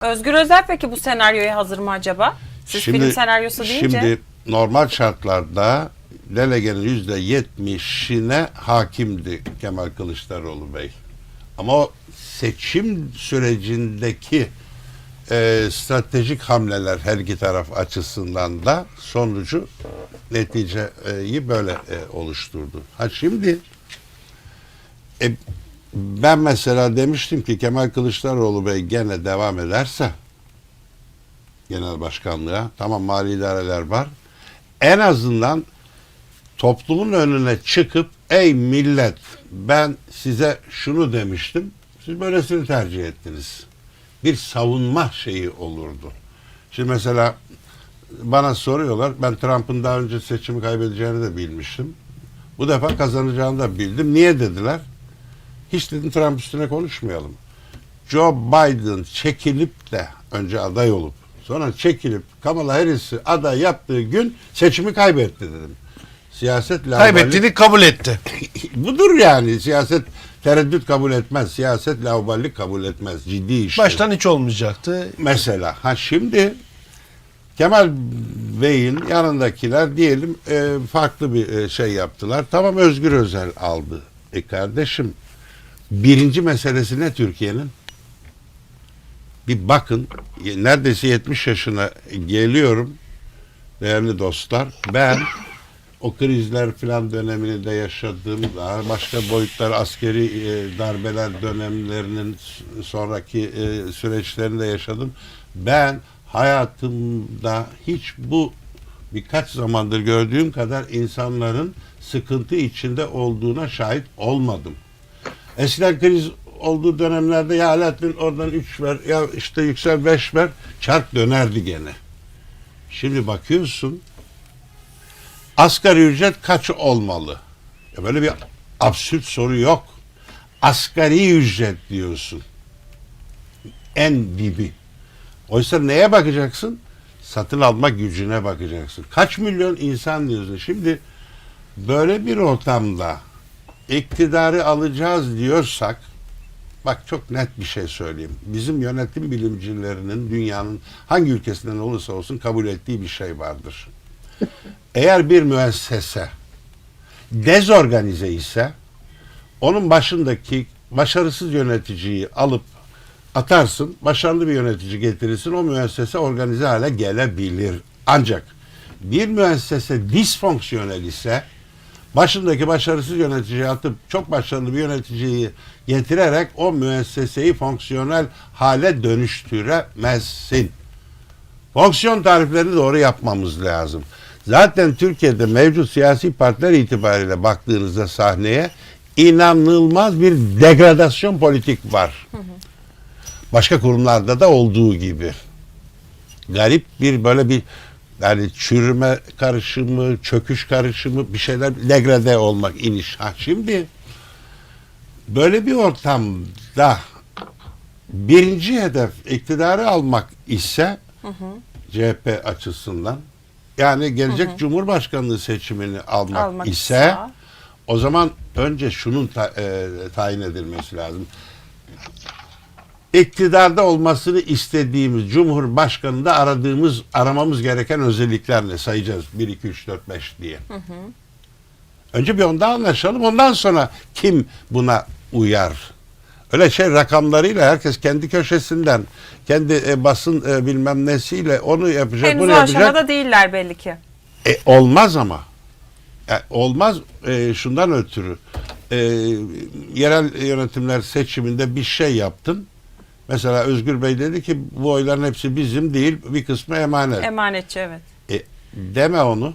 Özgür Özel peki bu senaryoya hazır mı acaba? Siz film senaryosu deyince. Şimdi normal şartlarda delegenin yüzde yetmişine hakimdi Kemal Kılıçdaroğlu Bey. Ama o seçim sürecindeki e, stratejik hamleler her iki taraf açısından da sonucu neticeyi böyle e, oluşturdu. Ha şimdi e, ben mesela demiştim ki Kemal Kılıçdaroğlu Bey gene devam ederse genel başkanlığa tamam mali idareler var. En azından toplumun önüne çıkıp ey millet ben size şunu demiştim. Siz böylesini tercih ettiniz. Bir savunma şeyi olurdu. Şimdi mesela bana soruyorlar. Ben Trump'ın daha önce seçimi kaybedeceğini de bilmiştim. Bu defa kazanacağını da bildim. Niye dediler? Hiç dedim Trump üstüne konuşmayalım. Joe Biden çekilip de önce aday olup sonra çekilip Kamala Harris'i aday yaptığı gün seçimi kaybetti dedim. Siyaset laubali- Kaybettiğini kabul etti. Budur yani. Siyaset tereddüt kabul etmez. Siyaset lauballik kabul etmez. Ciddi iş. Baştan hiç olmayacaktı. Mesela ha şimdi Kemal Bey'in yanındakiler diyelim e, farklı bir e, şey yaptılar. Tamam Özgür Özel aldı. E kardeşim birinci meselesi ne Türkiye'nin? Bir bakın neredeyse 70 yaşına geliyorum değerli dostlar. Ben o krizler filan dönemini de yaşadım. Daha başka boyutlar askeri e, darbeler dönemlerinin sonraki e, süreçlerini de yaşadım. Ben hayatımda hiç bu birkaç zamandır gördüğüm kadar insanların sıkıntı içinde olduğuna şahit olmadım. Eskiden kriz olduğu dönemlerde ya Alaaddin oradan 3 ver ya işte yüksel 5 ver çark dönerdi gene. Şimdi bakıyorsun asgari ücret kaç olmalı? Ya böyle bir absürt soru yok. Asgari ücret diyorsun. En dibi. Oysa neye bakacaksın? Satın alma gücüne bakacaksın. Kaç milyon insan diyorsun. Şimdi böyle bir ortamda iktidarı alacağız diyorsak bak çok net bir şey söyleyeyim. Bizim yönetim bilimcilerinin dünyanın hangi ülkesinden olursa olsun kabul ettiği bir şey vardır. Eğer bir müessese dezorganize ise onun başındaki başarısız yöneticiyi alıp atarsın, başarılı bir yönetici getirirsin, o müessese organize hale gelebilir. Ancak bir müessese disfonksiyonel ise başındaki başarısız yöneticiyi atıp çok başarılı bir yöneticiyi getirerek o müesseseyi fonksiyonel hale dönüştüremezsin. Fonksiyon tariflerini doğru yapmamız lazım. Zaten Türkiye'de mevcut siyasi partiler itibariyle baktığınızda sahneye inanılmaz bir degradasyon politik var. Başka kurumlarda da olduğu gibi. Garip bir böyle bir yani çürüme karışımı, çöküş karışımı bir şeyler degrade olmak, iniş. Ha şimdi böyle bir ortamda birinci hedef iktidarı almak ise CHP açısından yani gelecek Cumhurbaşkanlığı seçimini almak, Almak ise ise- o zaman önce şunun ta- e, tayin edilmesi lazım. İktidarda olmasını istediğimiz Cumhurbaşkanı'nda aradığımız, aramamız gereken özellikler ne sayacağız? 1, 2, 3, 4, 5 diye. Önce bir onda anlaşalım. Ondan sonra kim buna uyar? Öyle şey rakamlarıyla herkes kendi köşesinden, kendi e, basın e, bilmem nesiyle onu yapacak, Henüz bunu yapacak. aşamada değiller belli ki. E, olmaz ama. E, olmaz e, şundan ötürü. E, yerel yönetimler seçiminde bir şey yaptın. Mesela Özgür Bey dedi ki bu oyların hepsi bizim değil bir kısmı emanet. Emanetçi evet. E, deme onu.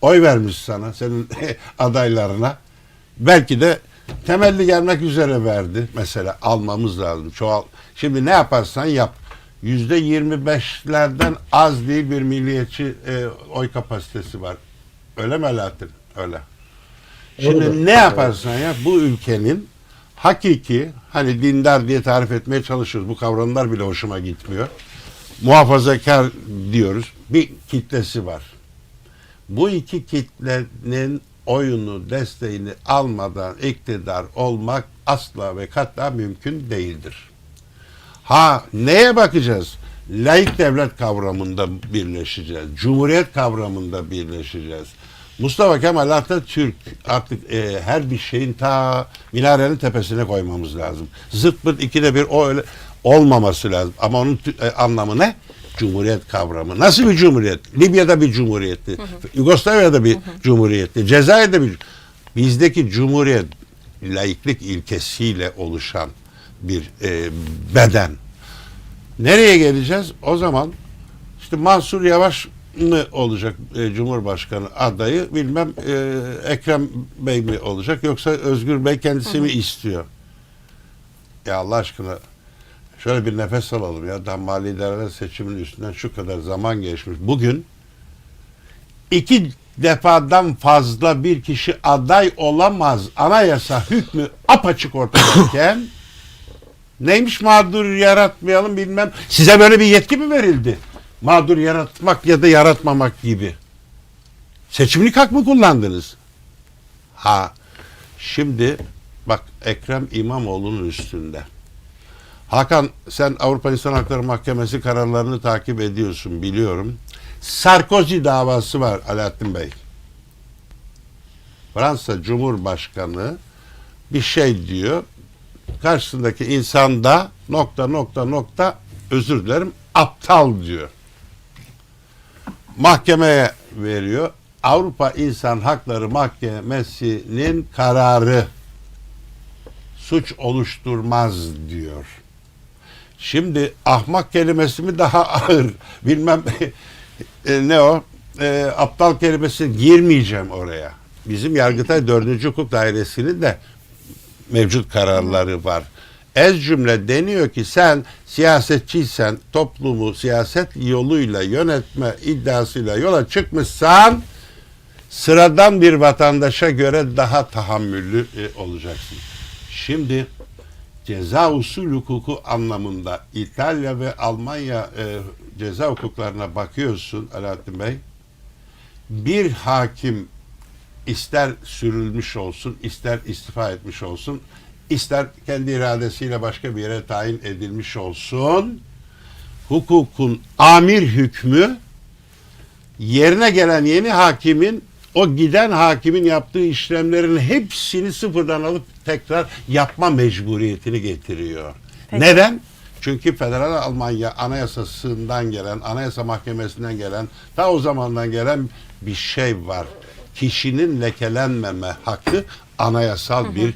Oy vermiş sana senin adaylarına. Belki de temelli gelmek üzere verdi. Mesela almamız lazım. Çoğal. Şimdi ne yaparsan yap. Yüzde yirmi beşlerden az değil bir milliyetçi e, oy kapasitesi var. Öyle mi Alaaddin? Öyle. Şimdi Doğrudur. ne yaparsan yap bu ülkenin hakiki hani dindar diye tarif etmeye çalışıyoruz. Bu kavramlar bile hoşuma gitmiyor. Muhafazakar diyoruz. Bir kitlesi var. Bu iki kitlenin oyunu, desteğini almadan iktidar olmak asla ve kata mümkün değildir. Ha neye bakacağız? Laik devlet kavramında birleşeceğiz. Cumhuriyet kavramında birleşeceğiz. Mustafa Kemal Atatürk artık e, her bir şeyin ta minarenin tepesine koymamız lazım. Zırt pırt ikide bir o öyle olmaması lazım. Ama onun e, anlamı ne? Cumhuriyet kavramı. Nasıl bir cumhuriyet? Libya'da bir cumhuriyetti. Yugoslavya'da bir cumhuriyetti. Cezayir'de bir bizdeki cumhuriyet laiklik ilkesiyle oluşan bir e, beden. Nereye geleceğiz? O zaman işte Mansur Yavaş mı olacak e, Cumhurbaşkanı adayı bilmem e, Ekrem Bey mi olacak yoksa Özgür Bey kendisi mi istiyor? Ya Allah aşkına şöyle bir nefes alalım ya. Daha mali idareler seçiminin üstünden şu kadar zaman geçmiş. Bugün iki defadan fazla bir kişi aday olamaz anayasa hükmü apaçık ortadayken neymiş mağdur yaratmayalım bilmem. Size böyle bir yetki mi verildi? Mağdur yaratmak ya da yaratmamak gibi. Seçimlik hak mı kullandınız? Ha şimdi bak Ekrem İmamoğlu'nun üstünde. Hakan sen Avrupa İnsan Hakları Mahkemesi kararlarını takip ediyorsun biliyorum. Sarkozy davası var Alaaddin Bey. Fransa Cumhurbaşkanı bir şey diyor. Karşısındaki insan da nokta nokta nokta özür dilerim aptal diyor. Mahkemeye veriyor. Avrupa İnsan Hakları Mahkemesi'nin kararı suç oluşturmaz diyor. Şimdi ahmak kelimesi mi daha ağır bilmem e, ne o E, aptal kelimesi girmeyeceğim oraya. Bizim Yargıtay 4. Hukuk Dairesi'nin de mevcut kararları var. Ez cümle deniyor ki sen siyasetçiysen toplumu siyaset yoluyla yönetme iddiasıyla yola çıkmışsan sıradan bir vatandaşa göre daha tahammüllü e, olacaksın. Şimdi ceza usul hukuku anlamında İtalya ve Almanya e, ceza hukuklarına bakıyorsun Alaaddin Bey. Bir hakim ister sürülmüş olsun, ister istifa etmiş olsun, ister kendi iradesiyle başka bir yere tayin edilmiş olsun, hukukun amir hükmü yerine gelen yeni hakimin o giden hakimin yaptığı işlemlerin hepsini sıfırdan alıp tekrar yapma mecburiyetini getiriyor. Peki. Neden? Çünkü Federal Almanya Anayasası'ndan gelen, Anayasa Mahkemesi'nden gelen, ta o zamandan gelen bir şey var. Kişinin lekelenmeme hakkı anayasal bir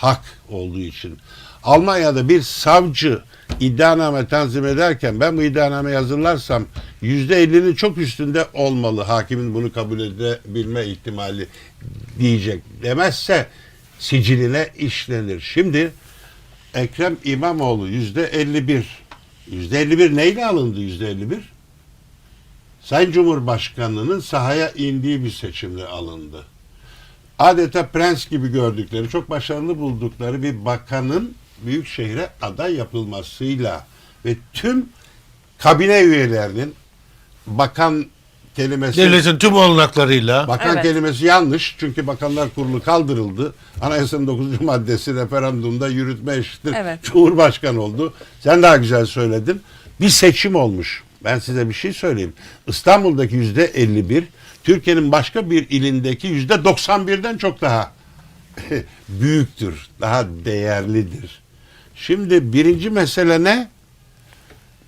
hak olduğu için. Almanya'da bir savcı iddianame tanzim ederken ben bu iddianameyi hazırlarsam yüzde ellinin çok üstünde olmalı hakimin bunu kabul edebilme ihtimali diyecek demezse siciline işlenir. Şimdi Ekrem İmamoğlu yüzde 51. Yüzde 51 neyle alındı yüzde 51? Sayın Cumhurbaşkanı'nın sahaya indiği bir seçimle alındı. Adeta prens gibi gördükleri, çok başarılı buldukları bir bakanın büyük şehre aday yapılmasıyla ve tüm kabine üyelerinin bakan kelimesi Devletin tüm olanaklarıyla Bakan Evet. kelimesi yanlış çünkü Bakanlar Kurulu kaldırıldı. Anayasanın 9. maddesi referandumda yürütme eşittir. Evet. Cumhurbaşkanı oldu. Sen daha güzel söyledin. Bir seçim olmuş. Ben size bir şey söyleyeyim. İstanbul'daki yüzde 51, Türkiye'nin başka bir ilindeki yüzde 91'den çok daha büyüktür. Daha değerlidir. Şimdi birinci mesele ne?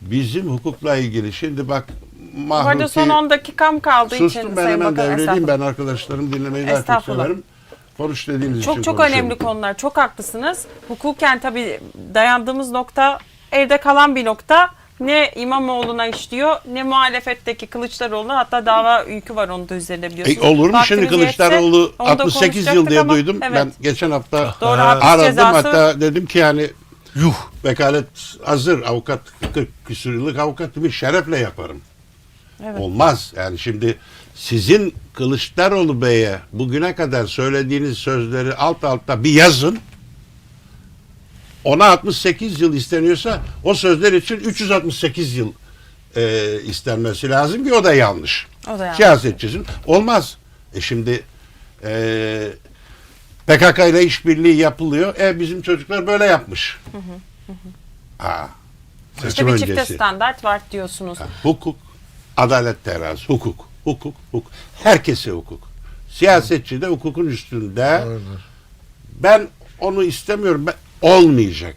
Bizim hukukla ilgili. Şimdi bak Bu arada Mahruti- son 10 dakikam kaldığı için Sustum ben hemen devredeyim. Ben arkadaşlarım dinlemeyi daha çok severim. Konuş dediğiniz için Çok çok konuşuyorum. önemli konular. Çok haklısınız. Hukuken tabii dayandığımız nokta evde kalan bir nokta. Ne İmamoğlu'na işliyor ne muhalefetteki Kılıçdaroğlu'na hatta dava yükü var onun da üzerinde biliyorsunuz. E, olur mu şimdi Vaktimiz yetse Kılıçdaroğlu da 68 yıl diye ama- duydum. Evet. Ben geçen hafta Doğru, aradım cezası. hatta dedim ki yani yuh vekalet hazır avukat 40 küsur yıllık avukatımı şerefle yaparım. Evet. Olmaz. Yani şimdi sizin Kılıçdaroğlu Bey'e bugüne kadar söylediğiniz sözleri alt alta bir yazın. Ona 68 yıl isteniyorsa o sözler için 368 yıl e, istenmesi lazım ki o da yanlış. O da yanlış. Siyasetçisin. Olmaz. E şimdi e, PKK ile işbirliği yapılıyor. E bizim çocuklar böyle yapmış. Ha. İşte Seçim bir çifte öncesi. standart var diyorsunuz. Hukuk, adalet terazisi, hukuk, hukuk, hukuk. Herkese hukuk. Siyasetçi de hukukun üstünde. Ben onu istemiyorum. Ben, olmayacak.